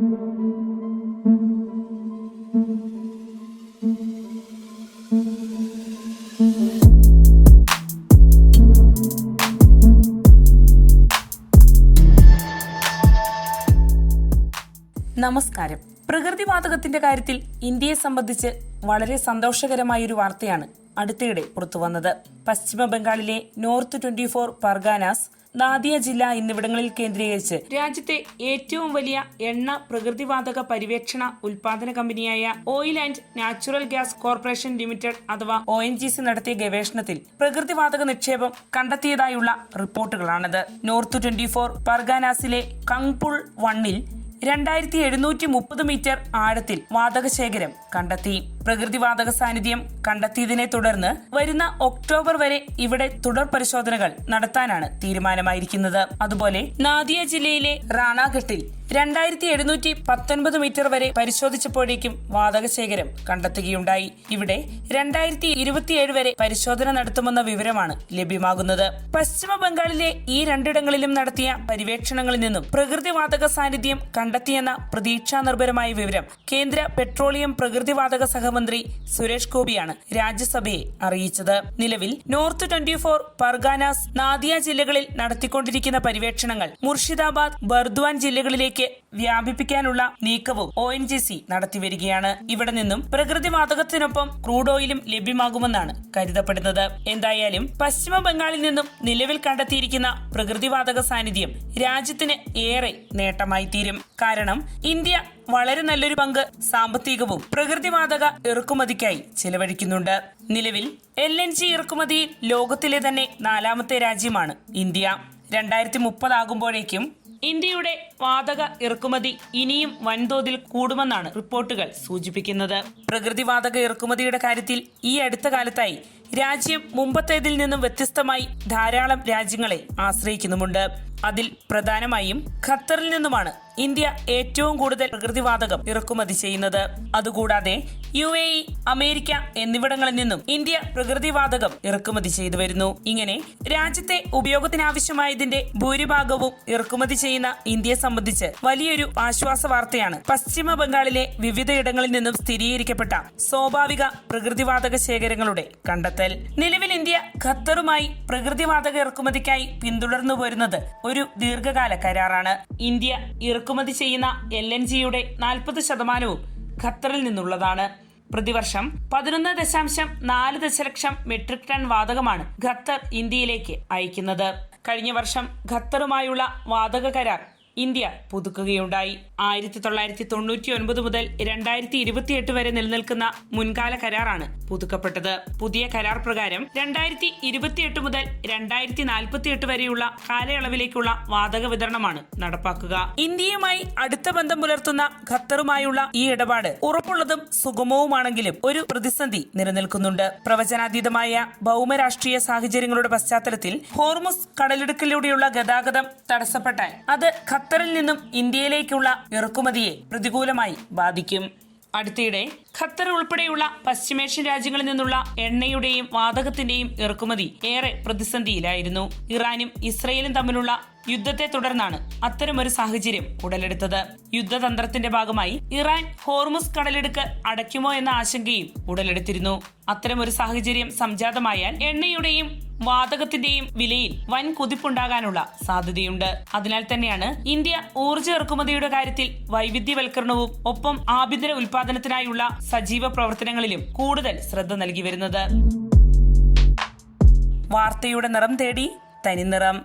നമസ്കാരം. പ്രകൃതിവാതകത്തിന്റെ കാര്യത്തിൽ ഇന്ത്യയെ സംബന്ധിച്ച് വളരെ സന്തോഷകരമായ ഒരു വാർത്തയാണ് അടുത്തിടെ പുറത്തുവന്നത്. പശ്ചിമ ബംഗാളിലെ North Twenty Four Parganas Nadia ജില്ല എന്നിവിടങ്ങളിൽ കേന്ദ്രീകരിച്ച് രാജ്യത്തെ ഏറ്റവും വലിയ എണ്ണ പ്രകൃതിവാതക പരിവേക്ഷണ ഉൽപാദന കമ്പനിയായ Oil and Natural Gas Corporation Limited അഥവാ ഒ എൻ ജി സി നടത്തിയ ഗവേഷണത്തിൽ പ്രകൃതിവാതക നിക്ഷേപം കണ്ടെത്തിയതായുള്ള റിപ്പോർട്ടുകളാണിത്. നോർത്ത് ട്വന്റി ഫോർ പർഗാനാസിലെ കങ്പുൾ വണ്ണിൽ രണ്ടായിരത്തി എഴുന്നൂറ്റി മുപ്പത് മീറ്റർ ആഴത്തിൽ വാതക ശേഖരം കണ്ടെത്തി. പ്രകൃതിവാതക സാന്നിധ്യം കണ്ടെത്തിയതിനെ തുടർന്ന് വരുന്ന ഒക്ടോബർ വരെ ഇവിടെ തുടർ പരിശോധനകൾ നടത്താനാണ് തീരുമാനമായിരിക്കുന്നത്. അതുപോലെ നാദിയ ജില്ലയിലെ റാണാഘട്ടിൽ രണ്ടായിരത്തി എഴുന്നൂറ്റി പത്തൊൻപത് മീറ്റർ വരെ പരിശോധിച്ചപ്പോഴേക്കും വാതകശേഖരം കണ്ടെത്തുകയുണ്ടായി. ഇവിടെ രണ്ടായിരത്തി ഇരുപത്തിയേഴ് വരെ പരിശോധന നടത്തുമെന്ന വിവരമാണ് ലഭ്യമാകുന്നത്. പശ്ചിമ ബംഗാളിലെ ഈ രണ്ടിടങ്ങളിലും നടത്തിയ പര്യവേക്ഷണങ്ങളിൽ നിന്നും പ്രകൃതിവാതക സാന്നിധ്യം കണ്ടെത്തിയെന്ന പ്രതീക്ഷാ നിർഭരമായ വിവരം കേന്ദ്ര പെട്രോളിയം പ്രകൃതിവാതക സഹമന്ത്രി സുരേഷ് ഗോപിയാണ് രാജ്യസഭയെ അറിയിച്ചത്. നിലവിൽ North Twenty Four Parganas Nadia ജില്ലകളിൽ നടത്തിക്കൊണ്ടിരിക്കുന്ന പര്യവേക്ഷണങ്ങൾ മുർഷിദാബാദ് ബർദ്വാൻ ജില്ലകളിലേക്ക് വ്യാപിപ്പിക്കാനുള്ള നീക്കവും ഒ എൻ ജി സി നടത്തിവരികയാണ്. ഇവിടെ നിന്നും പ്രകൃതിവാതകത്തിനൊപ്പം ക്രൂഡ് ഓയിലും ലഭ്യമാകുമെന്നാണ് കരുതപ്പെടുന്നത്. എന്തായാലും പശ്ചിമ ബംഗാളിൽ നിന്നും നിലവിൽ കണ്ടെത്തിയിരിക്കുന്ന പ്രകൃതിവാതക സാന്നിധ്യം രാജ്യത്തിന് ഏറെ നേട്ടമായി തീരും. കാരണം ഇന്ത്യ വളരെ നല്ലൊരു പങ്ക് സാമ്പത്തികവും പ്രകൃതിവാതക ഇറക്കുമതിക്കായി ചെലവഴിക്കുന്നുണ്ട്. നിലവിൽ എൽ എൻ ജി ഇറക്കുമതിയിൽ ലോകത്തിലെ തന്നെ നാലാമത്തെ രാജ്യമാണ് ഇന്ത്യ. രണ്ടായിരത്തി മുപ്പതാകുമ്പോഴേക്കും ഇന്ത്യയുടെ വാതക ഇറക്കുമതി ഇനിയും വൻതോതിൽ കൂടുമെന്നാണ് റിപ്പോർട്ടുകൾ സൂചിപ്പിക്കുന്നത്. പ്രകൃതിവാതക ഇറക്കുമതിയുടെ കാര്യത്തിൽ ഈ അടുത്ത കാലത്തായി രാജ്യം മുമ്പത്തേതിൽ നിന്നും വ്യത്യസ്തമായി ധാരാളം രാജ്യങ്ങളെ ആശ്രയിക്കുന്നുമുണ്ട്. അതിൽ പ്രധാനമായും ഖത്തറിൽ നിന്നുമാണ് ഇന്ത്യ ഏറ്റവും കൂടുതൽ പ്രകൃതിവാതകം ഇറക്കുമതി ചെയ്യുന്നത്. അതുകൂടാതെ യു എ ഇ അമേരിക്ക എന്നിവിടങ്ങളിൽ നിന്നും ഇന്ത്യ പ്രകൃതിവാതകം ഇറക്കുമതി ചെയ്തു വരുന്നു. ഇങ്ങനെ രാജ്യത്തെ ഉപയോഗത്തിനാവശ്യമായതിന്റെ ഭൂരിഭാഗവും ഇറക്കുമതി ചെയ്യുന്ന ഇന്ത്യയെ സംബന്ധിച്ച് വലിയൊരു ആശ്വാസ വാർത്തയാണ് പശ്ചിമ ബംഗാളിലെ വിവിധയിടങ്ങളിൽ നിന്നും സ്ഥിരീകരിക്കപ്പെട്ട സ്വാഭാവിക പ്രകൃതിവാതക ശേഖരങ്ങളുടെ കണ്ടെത്തൽ. നിലവിൽ ഇന്ത്യ ഖത്തറുമായി പ്രകൃതിവാതക ഇറക്കുമതിക്കായി പിന്തുടർന്നു വരുന്നത് ഒരു ദീർഘകാല കരാറാണ്. ഇന്ത്യ ഇറക്കുമതി ചെയ്യുന്ന എൽ എൻ ജിയുടെ നാൽപ്പത് ശതമാനവും ഖത്തറിൽ നിന്നുള്ളതാണ്. പ്രതിവർഷം പതിനൊന്ന് ദശാംശം നാല് ദശലക്ഷം മെട്രിക് ടൺ വാതകമാണ് ഖത്തർ ഇന്ത്യയിലേക്ക് അയക്കുന്നത്. കഴിഞ്ഞ വർഷം ഖത്തറുമായുള്ള വാതക കരാർ ഇന്ത്യ പുതുക്കുകയുണ്ടായി. ആയിരത്തി തൊള്ളായിരത്തി തൊണ്ണൂറ്റി ഒൻപത് മുതൽ രണ്ടായിരത്തി ഇരുപത്തിയെട്ട് വരെ നിലനിൽക്കുന്ന മുൻകാല കരാറാണ് പുതുക്കപ്പെട്ടത്. പുതിയ കരാർ പ്രകാരം രണ്ടായിരത്തി ഇരുപത്തിയെട്ട് മുതൽ രണ്ടായിരത്തി നാൽപ്പത്തിയെട്ട് വരെയുള്ള കാലയളവിലേക്കുള്ള വാതക വിതരണമാണ് നടപ്പാക്കുക. ഇന്ത്യയുമായി അടുത്ത ബന്ധം പുലർത്തുന്ന ഖത്തറുമായുള്ള ഈ ഇടപാട് ഉറപ്പുള്ളതും സുഗമവുമാണെങ്കിലും ഒരു പ്രതിസന്ധി നിലനിൽക്കുന്നുണ്ട്. പ്രവചനാതീതമായ ഭൗമരാഷ്ട്രീയ സാഹചര്യങ്ങളുടെ പശ്ചാത്തലത്തിൽ ഹോർമുസ് കടലിടുക്കിലൂടെയുള്ള ഗതാഗതം തടസ്സപ്പെട്ടാൽ അത് ഖത്തറിൽ നിന്നും ഇന്ത്യയിലേക്കുള്ള ഇറക്കുമതിയെ പ്രതികൂലമായി ബാധിക്കും. അടുത്തിടെ ഖത്തർ ഉൾപ്പെടെയുള്ള പശ്ചിമേഷ്യൻ രാജ്യങ്ങളിൽ നിന്നുള്ള എണ്ണയുടെയും വാതകത്തിന്റെയും ഇറക്കുമതി ഏറെ പ്രതിസന്ധിയിലായിരുന്നു. ഇറാനും ഇസ്രയേലും തമ്മിലുള്ള യുദ്ധത്തെ തുടർന്നാണ് അത്തരമൊരു സാഹചര്യം ഉടലെടുത്തത്. യുദ്ധതന്ത്രത്തിന്റെ ഭാഗമായി ഇറാൻ ഹോർമുസ് കടലെടുക്ക് അടയ്ക്കുമോ എന്ന ആശങ്കയും ഉടലെടുത്തിരുന്നു. അത്തരമൊരു സാഹചര്യം സംജാതമായാൽ എണ്ണയുടെയും വാതകത്തിന്റെയും വിലയിൽ വൻ കുതിപ്പുണ്ടാകാനുള്ള സാധ്യതയുണ്ട്. അതിനാൽ തന്നെയാണ് ഇന്ത്യ ഊർജ ഇറക്കുമതിയുടെ കാര്യത്തിൽ വൈവിധ്യവൽക്കരണവും ഒപ്പം ആഭ്യന്തര ഉൽപാദനത്തിനായുള്ള സജീവ പ്രവർത്തനങ്ങളിലും കൂടുതൽ ശ്രദ്ധ നൽകി വരുന്നത്. വാർത്തയുടെ നിറം തേടി തനിനിറം.